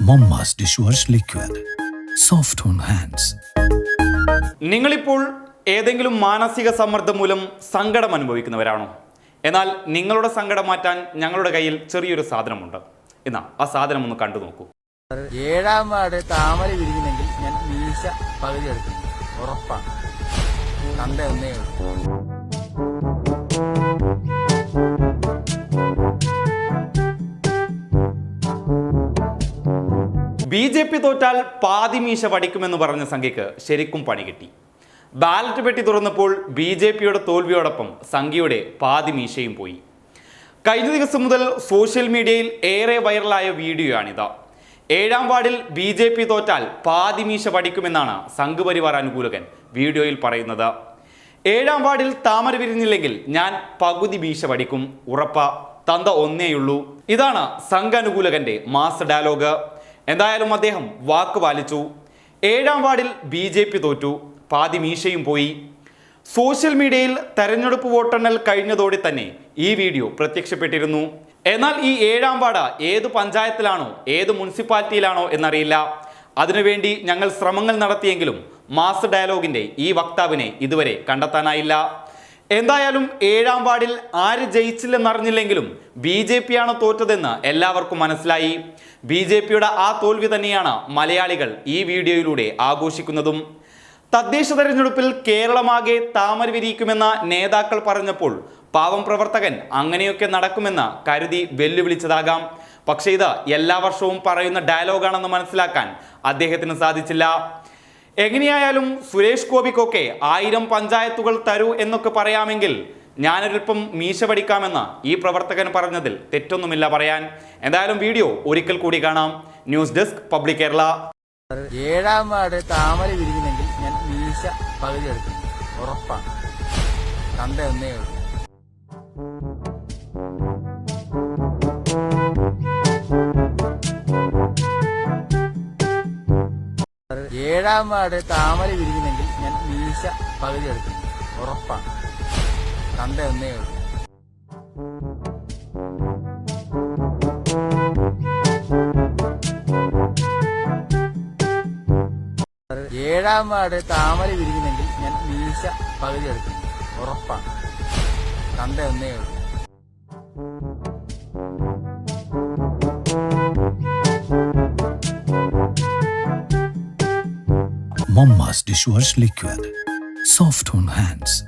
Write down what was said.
Momma's dishwash liquid. Soft on hands. നിങ്ങളിപ്പോൾ ഏതെങ്കിലും മാനസിക സമ്മർദ്ദം മൂലം സങ്കടം അനുഭവിക്കുന്നവരാണോ? എന്നാൽ നിങ്ങളുടെ സങ്കടം മാറ്റാൻ ഞങ്ങളുടെ കയ്യിൽ ചെറിയൊരു സാധനമുണ്ട്. എന്നാ ആ സാധനം ഒന്ന് കണ്ടു നോക്കൂ. ഏഴാം വാർഡ് താമര വിരിക്കുന്നെങ്കിൽ ഞാൻ മീശ പകുതി എടുക്കും ഉറപ്പാണ്. കണ്ട ഒന്നേ ബി ജെ പി തോറ്റാൽ പാതിമീശ പഠിക്കുമെന്ന് പറഞ്ഞ സംഖ്യക്ക് ശരിക്കും പണി കിട്ടി. ബാലറ്റ് പെട്ടി തുറന്നപ്പോൾ ബി ജെ പിയുടെ തോൽവിയോടൊപ്പം സംഖ്യയുടെ പാതിമീശയും പോയി. കഴിഞ്ഞ ദിവസം മുതൽ സോഷ്യൽ മീഡിയയിൽ ഏറെ വൈറലായ വീഡിയോയാണിത്. ഏഴാം വാർഡിൽ ബി ജെ പി തോറ്റാൽ പാതിമീശ വടിക്കുമെന്നാണ് സംഘപരിവാർ അനുകൂലകൻ വീഡിയോയിൽ പറയുന്നത്. ഏഴാം വാർഡിൽ താമര വിരിഞ്ഞില്ലെങ്കിൽ ഞാൻ പകുതി മീശ വടിക്കും ഉറപ്പ തന്ത ഒന്നേയുള്ളൂ. ഇതാണ് സംഘാനുകൂലകന്റെ മാസ് ഡയലോഗ്. എന്തായാലും അദ്ദേഹം വാക്ക് പാലിച്ചു. ഏഴാം വാർഡിൽ ബി ജെ പി തോറ്റു. പാതി മീശയും പോയി. സോഷ്യൽ മീഡിയയിൽ തെരഞ്ഞെടുപ്പ് വോട്ടെണ്ണൽ കഴിഞ്ഞതോടെ തന്നെ ഈ വീഡിയോ പ്രത്യക്ഷപ്പെട്ടിരുന്നു. എന്നാൽ ഈ ഏഴാം വാർഡ് ഏത് പഞ്ചായത്തിലാണോ ഏത് മുനിസിപ്പാലിറ്റിയിലാണോ എന്നറിയില്ല. അതിനുവേണ്ടി ഞങ്ങൾ ശ്രമങ്ങൾ നടത്തിയെങ്കിലും മാസ് ഡയലോഗിന്റെ ഈ വക്താവിനെ ഇതുവരെ കണ്ടെത്താനായില്ല. എന്തായാലും ഏഴാം വാർഡിൽ ആര് ജയിച്ചില്ലെന്നറിഞ്ഞില്ലെങ്കിലും ബി ജെ പി ആണ് തോറ്റതെന്ന് എല്ലാവർക്കും മനസ്സിലായി. ബി ജെ പിയുടെ ആ തോൽവി തന്നെയാണ് മലയാളികൾ ഈ വീഡിയോയിലൂടെ ആഘോഷിക്കുന്നതും. തദ്ദേശ തെരഞ്ഞെടുപ്പിൽ കേരളമാകെ താമര വിരിയിക്കുമെന്ന നേതാക്കൾ പറഞ്ഞപ്പോൾ പാവം പ്രവർത്തകൻ അങ്ങനെയൊക്കെ നടക്കുമെന്ന് കരുതി വെല്ലുവിളിച്ചതാകാം. പക്ഷേ ഇത് എല്ലാ വർഷവും പറയുന്ന ഡയലോഗാണെന്ന് മനസ്സിലാക്കാൻ അദ്ദേഹത്തിന് സാധിച്ചില്ല. എങ്ങനെയായാലും സുരേഷ് ഗോപിക്കൊക്കെ ആയിരം പഞ്ചായത്തുകൾ തരൂ എന്നൊക്കെ പറയാമെങ്കിൽ ഞാനൊരൽപ്പം മീശ പഠിക്കാമെന്ന് ഈ പ്രവർത്തകൻ പറഞ്ഞതിൽ തെറ്റൊന്നുമില്ല പറയാൻ. എന്തായാലും വീഡിയോ ഒരിക്കൽ കൂടി കാണാം. News desk public Kerala. ഏഴാം വാർഡ് താമര വിരിക്കുന്നെങ്കിൽ ഞാൻ മീശ പകുതി എടുക്കും. ഉറപ്പാണ്. തന്റെ ഒന്നേ ഉള്ളൂ. ഏഴാം വാർഡ് താമര വിരിക്കുന്നെങ്കിൽ ഞാൻ മീശ പകുതി എടുക്കും. ഉറപ്പാണ്. തന്റെ ഒന്നേ ഉള്ളൂ. ഏഴാം വാർഡ് താമര വിരിക്കുന്നെങ്കിൽ ഞാൻ മീശ പകുതി എടുക്കും. ഉറപ്പാണ്. തന്റെ ഒന്നേ ഉള്ളൂ. Momma's dishwash liquid. Soft on hands.